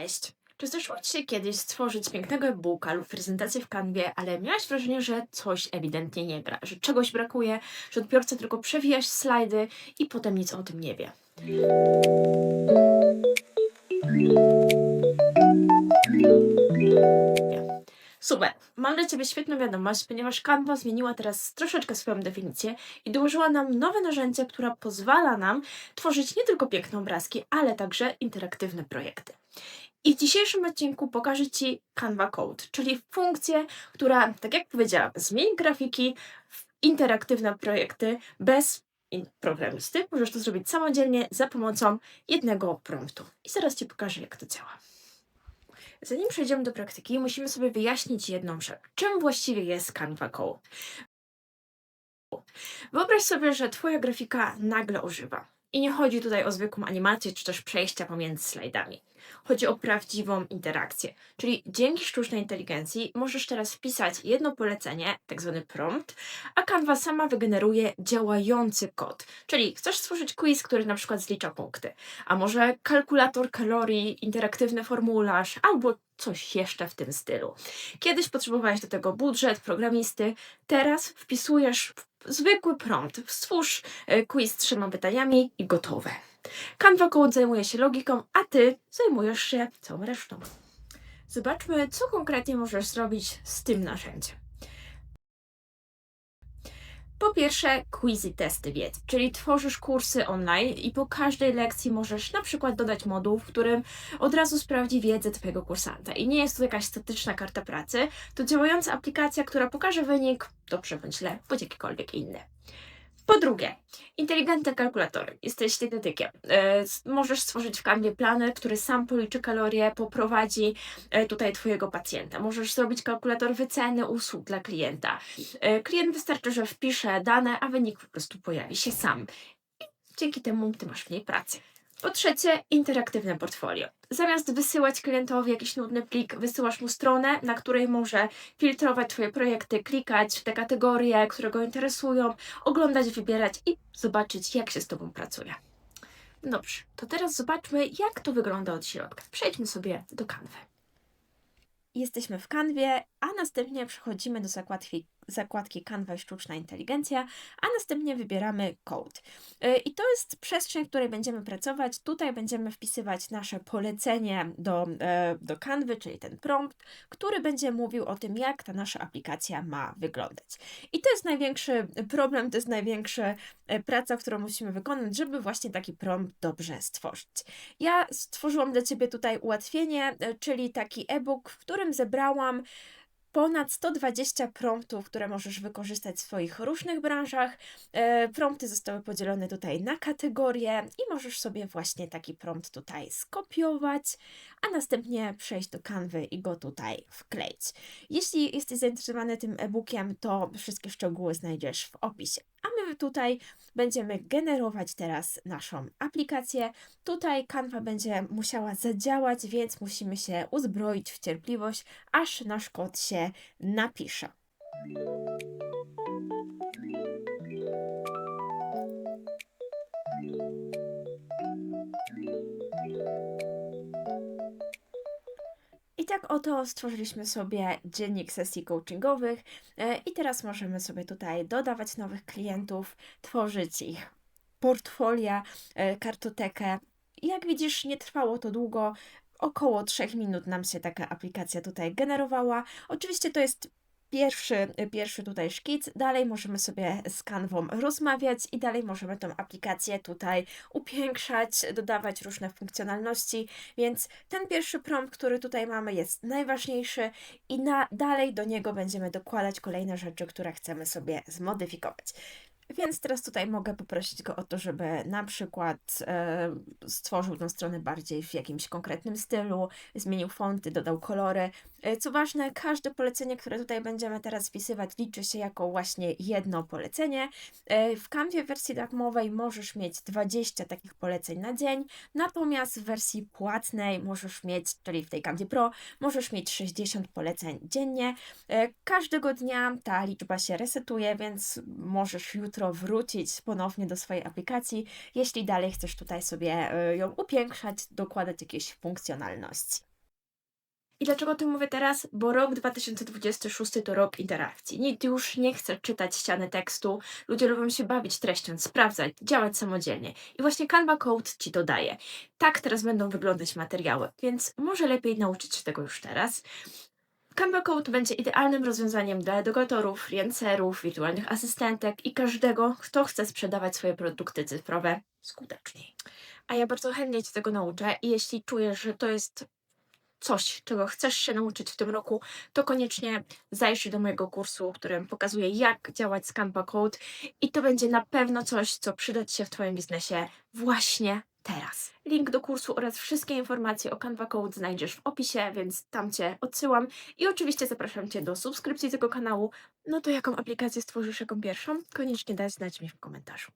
Cześć! Czy zdarzyło Ci się kiedyś stworzyć pięknego e-booka lub prezentację w kanwie, ale miałaś wrażenie, że coś ewidentnie nie gra, że czegoś brakuje, że odbiorca tylko przewija slajdy i potem nic o tym nie wie? Super. Mam dla Ciebie świetną wiadomość, ponieważ Canva zmieniła teraz troszeczkę swoją definicję i dołożyła nam nowe narzędzie, które pozwala nam tworzyć nie tylko piękne obrazki, ale także interaktywne projekty. I w dzisiejszym odcinku pokażę Ci Canva Code, czyli funkcję, która, tak jak powiedziałam, zmieni grafiki w interaktywne projekty bez programisty. Możesz to zrobić samodzielnie za pomocą jednego promptu. I zaraz Ci pokażę, jak to działa. Zanim przejdziemy do praktyki, musimy sobie wyjaśnić jedną rzecz. Czym właściwie jest Canva Code? Wyobraź sobie, że Twoja grafika nagle ożywa. I nie chodzi tutaj o zwykłą animację czy też przejścia pomiędzy slajdami. Chodzi o prawdziwą interakcję. Czyli dzięki sztucznej inteligencji możesz teraz wpisać jedno polecenie, tak zwany prompt, a Canva sama wygeneruje działający kod. Czyli chcesz stworzyć quiz, który na przykład zlicza punkty, a może kalkulator kalorii, interaktywny formularz albo coś jeszcze w tym stylu. Kiedyś potrzebowałeś do tego budżet, programisty, teraz wpisujesz zwykły prompt. Stwórz e, quiz z trzema pytaniami i gotowe. Canva Code zajmuje się logiką, a ty zajmujesz się całą resztą. Zobaczmy, co konkretnie możesz zrobić z tym narzędziem. Po pierwsze, quizy testy wiedzy, czyli tworzysz kursy online i po każdej lekcji możesz na przykład dodać moduł, w którym od razu sprawdzi wiedzę Twojego kursanta. I nie jest to jakaś statyczna karta pracy, to działająca aplikacja, która pokaże wynik, dobrze bądź źle, bądź jakikolwiek inny. Po drugie, inteligentne kalkulatory. Jesteś dietetykiem. E, możesz stworzyć w Canvie planer, który sam policzy kalorie, poprowadzi e, tutaj Twojego pacjenta. Możesz zrobić kalkulator wyceny usług dla klienta. E, klient wystarczy, że wpisze dane, a wynik po prostu pojawi się sam. I dzięki temu Ty masz mniej pracy. Po trzecie, interaktywne portfolio. Zamiast wysyłać klientowi jakiś nudny plik, wysyłasz mu stronę, na której może filtrować Twoje projekty, klikać w te kategorie, które go interesują, oglądać, wybierać i zobaczyć, jak się z Tobą pracuje. Dobrze, to teraz zobaczmy, jak to wygląda od środka. Przejdźmy sobie do kanwy. Jesteśmy w kanwie, a następnie przechodzimy do zakładki, zakładki Canva sztuczna inteligencja, a następnie wybieramy code. Yy, I to jest przestrzeń, w której będziemy pracować. Tutaj będziemy wpisywać nasze polecenie do, e, do kanwy, czyli ten prompt, który będzie mówił o tym, jak ta nasza aplikacja ma wyglądać. I to jest największy problem, to jest największa e, praca, którą musimy wykonać, żeby właśnie taki prompt dobrze stworzyć. Ja stworzyłam dla Ciebie tutaj ułatwienie, e, czyli taki e-book, w którym zebrałam ponad 120 promptów, które możesz wykorzystać w swoich różnych branżach. E, prompty zostały podzielone tutaj na kategorie i możesz sobie właśnie taki prompt tutaj skopiować, a następnie przejść do kanwy i go tutaj wkleić. Jeśli jesteś zainteresowany tym e-bookiem, to wszystkie szczegóły znajdziesz w opisie. A my tutaj będziemy generować teraz naszą aplikację. Tutaj Canva będzie musiała zadziałać, więc musimy się uzbroić w cierpliwość, aż nasz kod się napisze. Tak oto stworzyliśmy sobie dziennik sesji coachingowych e, i teraz możemy sobie tutaj dodawać nowych klientów, tworzyć ich portfolia, e, kartotekę. Jak widzisz, nie trwało to długo. Około 3 minut nam się taka aplikacja tutaj generowała. Oczywiście to jest pierwszy, pierwszy tutaj szkic. Dalej możemy sobie z kanwą rozmawiać i dalej możemy tą aplikację tutaj upiększać, dodawać różne funkcjonalności. Więc ten pierwszy prompt, który tutaj mamy, jest najważniejszy i na, dalej do niego będziemy dokładać kolejne rzeczy, które chcemy sobie zmodyfikować. Więc teraz tutaj mogę poprosić go o to, żeby na przykład e, stworzył tą stronę bardziej w jakimś konkretnym stylu, zmienił fonty, dodał kolory. E, co ważne, każde polecenie, które tutaj będziemy teraz wpisywać, liczy się jako właśnie jedno polecenie. E, w Canvie wersji darmowej możesz mieć 20 takich poleceń na dzień, natomiast w wersji płatnej możesz mieć, czyli w tej Canvie Pro, możesz mieć 60 poleceń dziennie. Każdego dnia ta liczba się resetuje, więc możesz jutro wrócić ponownie do swojej aplikacji, jeśli dalej chcesz tutaj sobie e, ją upiększać, dokładać jakieś funkcjonalności. I dlaczego o tym mówię teraz? Bo rok 2026 to rok interakcji. Nikt już nie chce czytać ściany tekstu, ludzie lubią się bawić treścią, sprawdzać, działać samodzielnie. I właśnie Canva Code ci to daje. Tak teraz będą wyglądać materiały, więc może lepiej nauczyć się tego już teraz. Canva Code będzie idealnym rozwiązaniem dla edukatorów, freelancerów, wirtualnych asystentek i każdego, kto chce sprzedawać swoje produkty cyfrowe skuteczniej. A ja bardzo chętnie Cię tego nauczę i jeśli czujesz, że to jest coś, czego chcesz się nauczyć w tym roku, to koniecznie zajrzyj do mojego kursu, w którym pokazuję, jak działać z Canva Code i to będzie na pewno coś, co przyda Ci się w Twoim biznesie właśnie teraz. Link do kursu oraz wszystkie informacje o Canva Code znajdziesz w opisie, więc tam Cię odsyłam i oczywiście zapraszam Cię do subskrypcji tego kanału. No to jaką aplikację stworzysz jako pierwszą? Koniecznie daj znać mi w komentarzu.